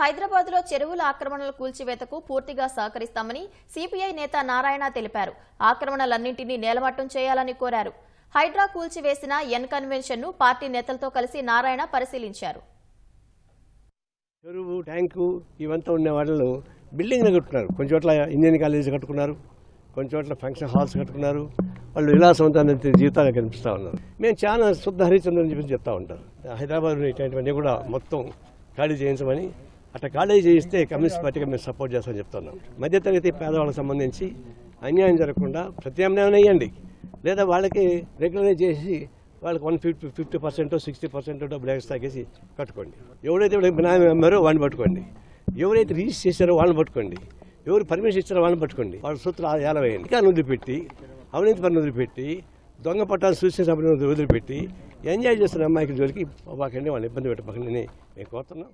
హైదరాబాద్లో చెరువుల ఆక్రమణల కూల్చివేతకు పూర్తిగా సహకరిస్తామని సిపిఐ నేత నారాయణ తెలిపారు. ఆక్రమణలన్నింటినీ నేలమట్టం చేయాలని కోరారు. హైడ్రా కూల్చివేసిన ఎన్ కన్వెన్షన్ను పార్టీ నేతలతో కలిసి నారాయణ పరిశీలించారు. చెరువు ట్యాంకు ఇవంతా ఉన్న వాళ్ళు బిల్డింగ్లు కట్టుకున్నారు. కొన్ని చోట్ల ఇంజనీరింగ్ కాలేజీ కట్టుకున్నారు. కొన్ని చోట్ల ఫంక్షన్ హాల్స్ కట్టుకున్నారు. వాళ్ళు విలాసవంతమైన జీవితాలు కనిపిస్తూ ఉన్నారు. మేము చాలా శుద్ధ హరిచంద్రని చెప్పి చెప్తా ఉంటారు. హైదరాబాద్ ఇటువంటివన్నీ కూడా మొత్తం ఖాళీ చేయించమని అట్లా కాలేజీ చేయిస్తే కమ్యూనిస్ట్ పార్టీగా మేము సపోర్ట్ చేస్తామని చెప్తున్నాం. మధ్యతరగతి పేదవాళ్ళకి సంబంధించి అన్యాయం జరగకుండా ప్రత్యామ్నాయం వేయండి లేదా వాళ్ళకి రెగ్యులరైజ్ చేసి వాళ్ళకి one fifty fifty percent sixty percent డబ్బులు ఎక్స్ చేసి కట్టుకోండి. ఎవరైతే బినామీ అమ్మారో వాడిని పట్టుకోండి. ఎవరైతే రిజిస్టర్ చేశారో వాళ్ళని పట్టుకోండి. ఎవరు పర్మిషన్ ఇచ్చారో వాళ్ళని పట్టుకోండి. వాళ్ళ సూత్రాలు ఏల వేయండి. ఇంకా వదిలిపెట్టి అవినీతి పని వదిలిపెట్టి దొంగ పట్టాలు సూచన వదిలిపెట్టి ఎంజాయ్ చేస్తున్న అమ్మాయికి జోలికి పోకండి వాళ్ళని ఇబ్బంది పెట్టబోకండి నేను మేము కోరుతున్నాం